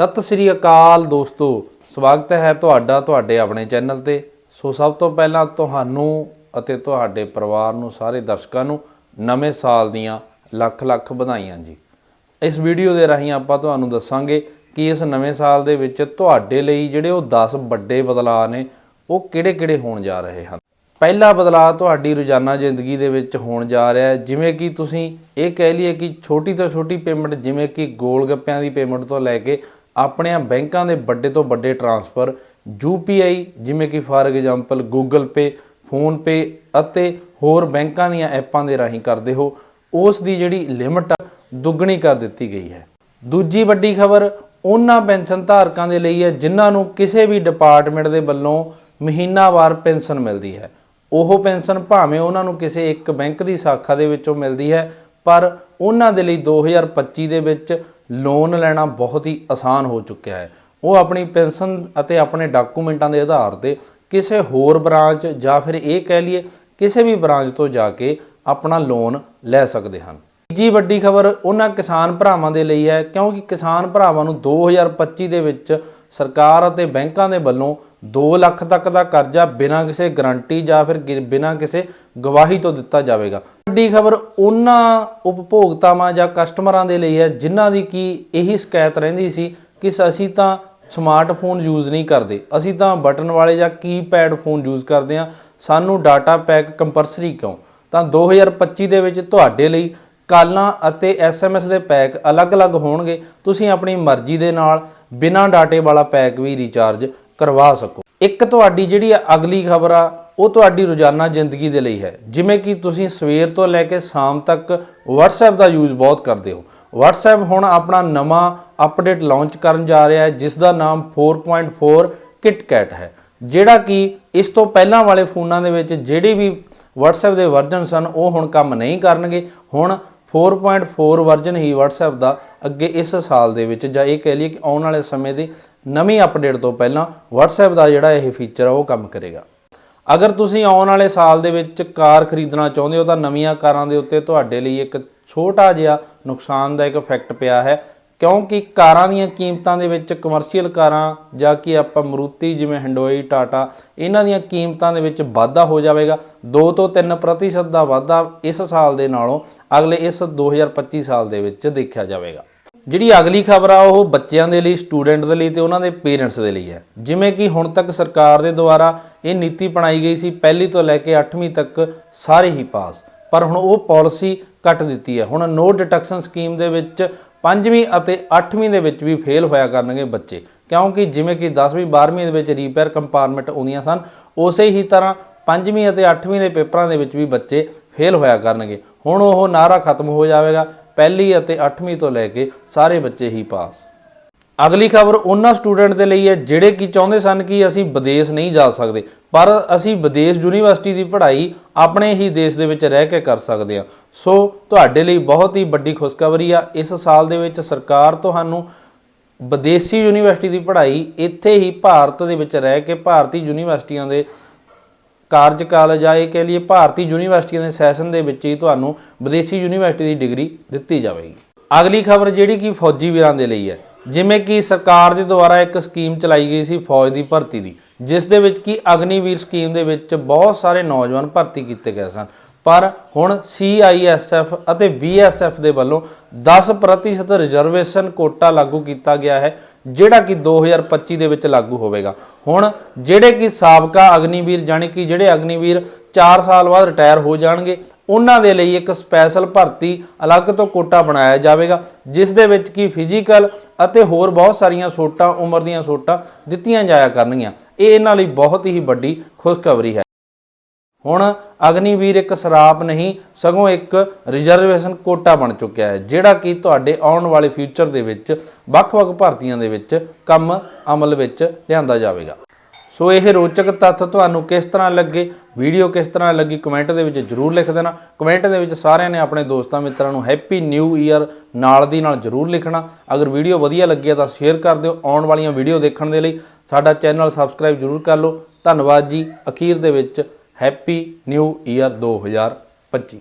ਸਤਿ ਸ੍ਰੀ ਅਕਾਲ ਦੋਸਤੋ, ਸਵਾਗਤ ਹੈ ਤੁਹਾਡਾ ਤੁਹਾਡੇ ਆਪਣੇ ਚੈਨਲ ਤੇ। ਸੋ ਸਭ ਤੋਂ ਪਹਿਲਾਂ ਤੁਹਾਨੂੰ ਅਤੇ ਤੁਹਾਡੇ ਪਰਿਵਾਰ ਨੂੰ, ਸਾਰੇ ਦਰਸ਼ਕਾਂ ਨੂੰ ਨਵੇਂ ਸਾਲ ਦੀਆਂ ਲੱਖ ਲੱਖ ਵਧਾਈਆਂ ਜੀ। ਇਸ ਵੀਡੀਓ ਦੇ ਰਾਹੀਂ ਆਪਾਂ ਤੁਹਾਨੂੰ ਦੱਸਾਂਗੇ ਕਿ ਇਸ ਨਵੇਂ ਸਾਲ ਦੇ ਵਿੱਚ ਤੁਹਾਡੇ ਲਈ ਜਿਹੜੇ ਉਹ 10 ਵੱਡੇ ਬਦਲਾਅ ਨੇ, ਉਹ ਕਿਹੜੇ-ਕਿਹੜੇ ਹੋਣ ਜਾ ਰਹੇ ਹਨ। ਪਹਿਲਾ ਬਦਲਾਅ ਤੁਹਾਡੀ ਰੋਜ਼ਾਨਾ ਜ਼ਿੰਦਗੀ ਦੇ ਵਿੱਚ ਹੋਣ ਜਾ ਰਿਹਾ ਹੈ। ਜਿਵੇਂ ਕਿ ਤੁਸੀਂ ਇਹ ਕਹਿ ਲਈਏ ਕਿ ਛੋਟੀ ਤੋਂ ਛੋਟੀ ਪੇਮੈਂਟ, ਜਿਵੇਂ ਕਿ ਗੋਲ ਗੱਪਿਆਂ ਦੀ ਪੇਮੈਂਟ ਤੋਂ ਲੈ ਕੇ ਆਪਣੇ ਬੈਂਕਾਂ ਦੇ ਵੱਡੇ ਤੋਂ ਵੱਡੇ ਟ੍ਰਾਂਸਫਰ UPI ਜਿਵੇਂ ਕਿ for example Google Pay PhonePe ਅਤੇ ਹੋਰ ਬੈਂਕਾਂ ਦੀਆਂ ਐਪਾਂ ਦੇ ਰਾਹੀਂ ਕਰਦੇ ਹੋ, ਉਸ ਦੀ ਜਿਹੜੀ ਲਿਮਟ ਦੁੱਗਣੀ ਕਰ ਦਿੱਤੀ ਗਈ ਹੈ। ਦੂਜੀ ਵੱਡੀ ਖਬਰ, ਉਹਨਾਂ ਪੈਨਸ਼ਨ ਧਾਰਕਾਂ ਦੇ ਲਈ ਹੈ, ਜਿਨ੍ਹਾਂ ਨੂੰ ਕਿਸੇ ਵੀ ਡਿਪਾਰਟਮੈਂਟ ਦੇ ਵੱਲੋਂ ਮਹੀਨਾਵਾਰ ਪੈਨਸ਼ਨ ਮਿਲਦੀ ਹੈ। ਉਹ ਪੈਨਸ਼ਨ ਭਾਵੇਂ ਉਹਨਾਂ ਨੂੰ ਕਿਸੇ ਇੱਕ ਬੈਂਕ ਦੀ ਸ਼ਾਖਾ ਦੇ ਵਿੱਚੋਂ ਮਿਲਦੀ ਹੈ, ਪਰ ਉਹਨਾਂ ਦੇ ਲਈ 2025 ਦੇ ਵਿੱਚ ਲੋਨ ਲੈਣਾ ਬਹੁਤ ਹੀ ਆਸਾਨ ਹੋ ਚੁੱਕਿਆ ਹੈ। ਉਹ ਆਪਣੀ ਪੈਨਸ਼ਨ ਅਤੇ ਆਪਣੇ ਡਾਕੂਮੈਂਟਾਂ ਦੇ ਆਧਾਰ ਤੇ ਕਿਸੇ ਹੋਰ ਬ੍ਰਾਂਚ ਜਾਂ ਫਿਰ ਇਹ ਕਹਿ ਲਈਏ ਕਿਸੇ ਵੀ ਬ੍ਰਾਂਚ ਤੋਂ ਜਾ ਕੇ ਆਪਣਾ ਲੋਨ ਲੈ ਸਕਦੇ ਹਨ। ਤੀਜੀ ਵੱਡੀ ਖਬਰ ਉਹਨਾਂ ਕਿਸਾਨ ਭਰਾਵਾਂ ਦੇ ਲਈ ਹੈ, ਕਿਉਂਕਿ ਕਿਸਾਨ ਭਰਾਵਾਂ ਨੂੰ 2025 ਦੇ ਵਿੱਚ ਸਰਕਾਰ ਅਤੇ ਬੈਂਕਾਂ ਦੇ ਵੱਲੋਂ 2 ਲੱਖ ਤੱਕ ਦਾ ਕਰਜ਼ਾ ਬਿਨਾਂ ਕਿਸੇ ਗਾਰੰਟੀ ਜਾਂ ਫਿਰ ਗਿ- ਬਿਨਾਂ ਕਿਸੇ ਗਵਾਹੀ ਤੋਂ ਦਿੱਤਾ ਜਾਵੇਗਾ। ਵੱਡੀ ਖਬਰ ਉਹਨਾਂ ਉਪਭੋਗਤਾਵਾਂ ਜਾਂ ਕਸਟਮਰਾਂ ਦੇ ਲਈ ਹੈ, ਜਿਨ੍ਹਾਂ ਦੀ ਕੀ ਇਹੀ ਸ਼ਿਕਾਇਤ ਰਹਿੰਦੀ ਸੀ ਕਿ ਅਸੀਂ ਤਾਂ ਸਮਾਰਟਫੋਨ ਯੂਜ਼ ਨਹੀਂ ਕਰਦੇ। ਅਸੀਂ ਤਾਂ ਬਟਨ ਵਾਲੇ ਜਾਂ ਕੀਪੈਡ ਫੋਨ ਯੂਜ਼ ਕਰਦੇ ਹਾਂ। ਸਾਨੂੰ ਡਾਟਾ ਪੈਕ ਕੰਪਲਸਰੀ ਕਿਉਂ? ਤਾਂ 2025 ਦੇ ਵਿੱਚ ਤੁਹਾਡੇ ਲਈ ਕਾਲਾਂ ਅਤੇ ਐਸਐਮਐਸ ਦੇ ਪੈਕ ਅਲੱਗ-ਅਲੱਗ ਹੋਣਗੇ। ਤੁਸੀਂ ਆਪਣੀ ਮਰਜ਼ੀ ਦੇ ਨਾਲ ਬਿਨਾਂ ਡਾਟੇ ਵਾਲਾ ਪੈਕ ਵੀ ਰੀਚਾਰਜ ਕਰਵਾ ਸਕੋ। ਇੱਕ ਤੁਹਾਡੀ ਜਿਹੜੀ ਅਗਲੀ ਖਬਰ ਆ, ਉਹ ਤੁਹਾਡੀ ਰੋਜ਼ਾਨਾ ਜ਼ਿੰਦਗੀ ਦੇ ਲਈ ਹੈ। ਜਿਵੇਂ ਕਿ ਤੁਸੀਂ ਸਵੇਰ ਤੋਂ ਲੈ ਕੇ ਸ਼ਾਮ ਤੱਕ WhatsApp ਦਾ ਯੂਜ਼ ਬਹੁਤ ਕਰਦੇ ਹੋ। WhatsApp ਹੁਣ ਆਪਣਾ ਨਵਾਂ ਅਪਡੇਟ ਲਾਂਚ ਕਰਨ ਜਾ ਰਿਹਾ ਹੈ, ਜਿਸ ਦਾ ਨਾਮ 4.4 KitKat ਹੈ। ਜਿਹੜਾ ਕਿ ਇਸ ਤੋਂ ਪਹਿਲਾਂ ਵਾਲੇ ਫੋਨਾਂ ਦੇ ਵਿੱਚ ਜਿਹੜੇ ਵੀ WhatsApp ਦੇ ਵਰਜ਼ਨ ਸਨ, ਉਹ ਹੁਣ ਕੰਮ ਨਹੀਂ ਕਰਨਗੇ। ਹੁਣ 4.4 ਵਰਜ਼ਨ ਹੀ WhatsApp ਦਾ ਅੱਗੇ ਇਸ ਸਾਲ ਦੇ ਵਿੱਚ ਜਾਂ ਇਹ ਕਹਿ ਲਈਏ ਕਿ ਆਉਣ ਵਾਲੇ ਸਮੇਂ ਦੇ ਨਵੀਂ ਅਪਡੇਟ ਤੋਂ ਪਹਿਲਾਂ WhatsApp ਦਾ ਜਿਹੜਾ ਇਹ ਫੀਚਰ ਆ, ਉਹ ਕੰਮ ਕਰੇਗਾ। ਅਗਰ ਤੁਸੀਂ ਆਉਣ ਵਾਲੇ ਸਾਲ ਦੇ ਵਿੱਚ ਕਾਰ ਖਰੀਦਣਾ ਚਾਹੁੰਦੇ ਹੋ, ਤਾਂ ਨਵੀਆਂ ਕਾਰਾਂ ਦੇ ਉੱਤੇ ਤੁਹਾਡੇ ਲਈ ਇੱਕ ਛੋਟਾ ਜਿਹਾ ਨੁਕਸਾਨਦਾਇਕ ਇਫੈਕਟ ਪਿਆ ਹੈ। ਕਿਉਂਕਿ ਕਾਰਾਂ ਦੀਆਂ ਕੀਮਤਾਂ ਦੇ ਵਿੱਚ ਕਮਰਸ਼ੀਅਲ ਕਾਰਾਂ ਜਾਂ ਕਿ ਆਪਾਂ ਮਰੂਤੀ ਜਿਵੇਂ ਹੰਡੋਈ ਟਾਟਾ ਇਹਨਾਂ ਦੀਆਂ ਕੀਮਤਾਂ ਦੇ ਵਿੱਚ ਵਾਧਾ ਹੋ ਜਾਵੇਗਾ। 2 ਤੋਂ 3% ਦਾ ਵਾਧਾ ਇਸ ਸਾਲ ਦੇ ਨਾਲੋਂ ਅਗਲੇ ਇਸ 2025 ਸਾਲ ਦੇ ਵਿੱਚ ਦੇਖਿਆ ਜਾਵੇਗਾ। ਜਿਹੜੀ ਅਗਲੀ ਖਬਰ ਆ, ਉਹ ਬੱਚਿਆਂ ਦੇ ਲਈ, ਸਟੂਡੈਂਟ ਦੇ ਲਈ ਤੇ ਉਹਨਾਂ ਦੇ ਪੇਰੈਂਟਸ ਦੇ ਲਈ ਹੈ। ਜਿਵੇਂ ਕਿ ਹੁਣ ਤੱਕ ਸਰਕਾਰ ਦੇ ਦੁਆਰਾ ਇਹ ਨੀਤੀ ਬਣਾਈ ਗਈ ਸੀ, ਪਹਿਲੀ ਤੋਂ ਲੈ ਕੇ 8ਵੀਂ ਤੱਕ ਸਾਰੇ ਹੀ ਪਾਸ। ਪਰ ਹੁਣ ਉਹ ਪਾਲਿਸੀ ਕੱਟ ਦਿੱਤੀ ਹੈ। ਹੁਣ ਨੋ ਡਿਟੈਕਸ਼ਨ ਸਕੀਮ ਦੇ ਵਿੱਚ 5ਵੀਂ ਅਤੇ 8ਵੀਂ ਦੇ ਵਿੱਚ ਵੀ ਫੇਲ ਹੋਇਆ ਕਰਨਗੇ ਬੱਚੇ। ਕਿਉਂਕਿ ਜਿਵੇਂ ਕਿ 10ਵੀਂ 12ਵੀਂ ਦੇ ਵਿੱਚ ਰੀਪੇਅਰ ਕੰਪਾਰਟਮੈਂਟ ਆਉਂਦੀਆਂ ਸਨ, ਉਸੇ ਹੀ ਤਰ੍ਹਾਂ 5ਵੀਂ ਅਤੇ 8ਵੀਂ ਦੇ ਪੇਪਰਾਂ ਦੇ ਵਿੱਚ ਵੀ ਬੱਚੇ ਫੇਲ ਹੋਇਆ ਕਰਨਗੇ। ਹੁਣ ਉਹ ਨਾਰਾ ਖਤਮ ਹੋ ਜਾਵੇਗਾ। ਪਹਿਲੀ ਅਤੇ 8ਵੀਂ ਤੋਂ ਲੈ ਕੇ ਸਾਰੇ ਬੱਚੇ ਹੀ ਪਾਸ। ਅਗਲੀ ਖਬਰ ਉਹਨਾਂ ਸਟੂਡੈਂਟ ਦੇ ਲਈ ਹੈ, ਜਿਹੜੇ ਕਿ ਚਾਹੁੰਦੇ ਸਨ ਕਿ ਅਸੀਂ ਵਿਦੇਸ਼ ਨਹੀਂ ਜਾ ਸਕਦੇ, ਪਰ ਅਸੀਂ ਵਿਦੇਸ਼ ਯੂਨੀਵਰਸਿਟੀ ਦੀ ਪੜ੍ਹਾਈ ਆਪਣੇ ਹੀ ਦੇਸ਼ ਦੇ ਵਿੱਚ ਰਹਿ ਕੇ ਕਰ ਸਕਦੇ ਹਾਂ। ਸੋ ਤੁਹਾਡੇ ਲਈ ਬਹੁਤ ਹੀ ਵੱਡੀ ਖੁਸ਼ਖਬਰੀ ਆ। ਇਸ ਸਾਲ ਦੇ ਵਿੱਚ ਸਰਕਾਰ ਤੁਹਾਨੂੰ ਵਿਦੇਸ਼ੀ ਯੂਨੀਵਰਸਿਟੀ ਦੀ ਪੜ੍ਹਾਈ ਇੱਥੇ ਹੀ ਭਾਰਤ ਦੇ ਵਿੱਚ ਰਹਿ ਕੇ ਭਾਰਤੀ ਯੂਨੀਵਰਸਿਟੀਆਂ ਦੇ ਕਾਰਜਕਾਲ ਜਾਂ ਇਹ ਕਹਿ ਲਈਏ ਭਾਰਤੀ ਯੂਨੀਵਰਸਿਟੀਆਂ ਦੇ ਸੈਸ਼ਨ ਦੇ ਵਿੱਚ ਹੀ ਤੁਹਾਨੂੰ ਵਿਦੇਸ਼ੀ ਯੂਨੀਵਰਸਿਟੀ ਦੀ ਡਿਗਰੀ ਦਿੱਤੀ ਜਾਵੇਗੀ। ਅਗਲੀ ਖਬਰ ਜਿਹੜੀ ਕਿ ਫੌਜੀ ਵੀਰਾਂ ਦੇ ਲਈ ਹੈ, ਜਿਵੇਂ ਕਿ ਸਰਕਾਰ ਦੇ ਦੁਆਰਾ ਇੱਕ ਸਕੀਮ ਚਲਾਈ ਗਈ ਸੀ ਫੌਜ ਦੀ ਭਰਤੀ ਦੀ, ਜਿਸ ਦੇ ਵਿੱਚ ਕਿ ਅਗਨੀਵੀਰ ਸਕੀਮ ਦੇ ਵਿੱਚ ਬਹੁਤ ਸਾਰੇ ਨੌਜਵਾਨ ਭਰਤੀ ਕੀਤੇ ਗਏ ਸਨ। ਪਰ ਹੁਣ CISF ਅਤੇ BSF ਦੇ ਵੱਲੋਂ 10% ਰਿਜ਼ਰਵੇਸ਼ਨ ਕੋਟਾ ਲਾਗੂ ਕੀਤਾ ਗਿਆ ਹੈ। ਜਿਹੜਾ ਕਿ 2025 ਦੇ ਵਿੱਚ ਲਾਗੂ ਹੋਵੇਗਾ। ਹੁਣ ਜਿਹੜੇ ਕਿ ਸਾਬਕਾ ਅਗਨੀਵੀਰ ਜਾਣੀ ਕਿ ਜਿਹੜੇ ਅਗਨੀਵੀਰ 4 ਸਾਲ ਬਾਅਦ ਰਿਟਾਇਰ ਹੋ ਜਾਣਗੇ, ਉਹਨਾਂ ਦੇ ਲਈ ਇੱਕ ਸਪੈਸ਼ਲ ਭਰਤੀ ਅਲੱਗ ਤੋਂ ਕੋਟਾ ਬਣਾਇਆ ਜਾਵੇਗਾ, ਜਿਸ ਦੇ ਵਿੱਚ ਕਿ ਫਿਜ਼ੀਕਲ ਅਤੇ ਹੋਰ ਬਹੁਤ ਸਾਰੀਆਂ ਸੋਟਾਂ, ਉਮਰ ਦੀਆਂ ਸੋਟਾਂ ਦਿੱਤੀਆਂ ਜਾਇਆ ਕਰਨਗੀਆਂ। ਇਹ ਇਹਨਾਂ ਲਈ ਬਹੁਤ ਹੀ ਵੱਡੀ ਖੁਸ਼ਖਬਰੀ ਹੈ। ਹੁਣ ਅਗਨੀਵੀਰ ਇੱਕ ਸਰਾਪ ਨਹੀਂ, ਸਗੋਂ ਇੱਕ ਰਿਜ਼ਰਵੇਸ਼ਨ ਕੋਟਾ ਬਣ ਚੁੱਕਿਆ ਹੈ, ਜਿਹੜਾ ਕਿ ਤੁਹਾਡੇ ਆਉਣ ਵਾਲੇ ਫਿਊਚਰ ਦੇ ਵਿੱਚ, ਵੱਖ-ਵੱਖ ਭਰਤੀਆਂ ਦੇ ਵਿੱਚ ਕੰਮ ਅਮਲ ਵਿੱਚ ਲਿਆਂਦਾ ਜਾਵੇਗਾ। ਸੋ ਇਹ ਰੋਚਕ ਤੱਥ ਤੁਹਾਨੂੰ ਕਿਸ ਤਰ੍ਹਾਂ ਲੱਗੇ? ਵੀਡੀਓ ਕਿਸ ਤਰ੍ਹਾਂ ਲੱਗੀ? ਕਮੈਂਟ ਦੇ ਵਿੱਚ ਜਰੂਰ ਲਿਖ ਦੇਣਾ। ਕਮੈਂਟ ਦੇ ਵਿੱਚ ਸਾਰਿਆਂ ਨੇ ਆਪਣੇ ਦੋਸਤਾਂ ਮਿੱਤਰਾਂ ਨੂੰ ਹੈਪੀ ਨਿਊ ਈਅਰ ਨਾਲ ਦੀ ਨਾਲ ਜਰੂਰ ਲਿਖਣਾ। ਅਗਰ ਵੀਡੀਓ ਵਧੀਆ ਲੱਗੀ ਹੈ ਤਾਂ ਸ਼ੇਅਰ ਕਰ ਦਿਓ। ਆਉਣ ਵਾਲੀਆਂ ਵੀਡੀਓ ਦੇਖਣ ਦੇ ਲਈ ਸਾਡਾ ਚੈਨਲ ਸਬਸਕ੍ਰਾਈਬ ਜਰੂਰ ਕਰ ਲਓ। ਧੰਨਵਾਦ ਜੀ। ਅਖੀਰ ਦੇ ਵਿੱਚ ਹੈਪੀ ਨਿਊ ਈਅਰ 2025